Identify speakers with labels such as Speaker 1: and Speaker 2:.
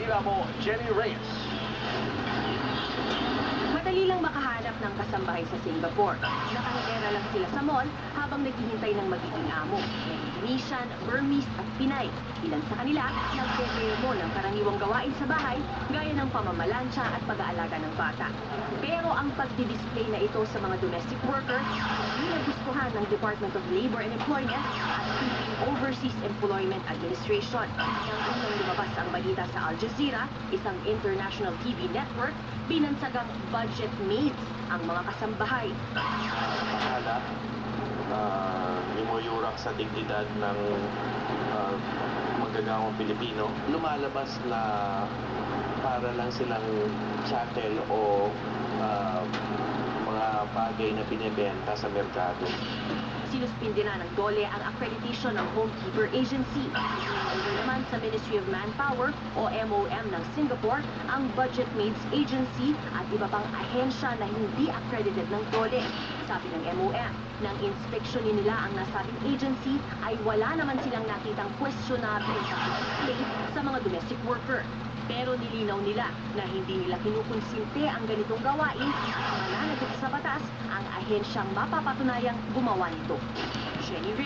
Speaker 1: Dinamo Jenny Reyes.
Speaker 2: Kasambahay sa Singapore. Nakahigera lang sila sa mall habang naghihintay ng magiging amo. May Indonesian, Burmese at Pinay. Ilan sa kanila nagdedemo ng karaniwang gawain sa bahay gaya ng pamamalansya at pag-aalaga ng bata. Pero ang pagdidisplay na ito sa mga domestic worker hindi ng Department of Labor and Employment at Overseas Employment Administration. Nang lumabas ang balita sa Al Jazeera, isang international TV network, binansagang budget mates ang mga kasambahay.
Speaker 3: Akala, uh, imuyurak sa dignidad ng ah, manggagawang Pilipino, lumalabas na para lang silang chattel o ah, mga bagay na binebenta sa merkado.
Speaker 2: Sinuspindi na ng DOLE ang accreditation ng Homekeeper Agency. Under naman sa Ministry of Manpower o MOM ng Singapore ang Budget Maids Agency at iba pang ahensya na hindi accredited ng DOLE. Sabi ng MOM, nang inspeksyonin nila ang nasabing agency ay wala naman silang nakitang questionable sa mga domestic worker. Pero nilinaw nila na hindi nila kinukonsinte ang ganitong gawain at mananagot batas ang mapapatunayang gumawa nito. Jenny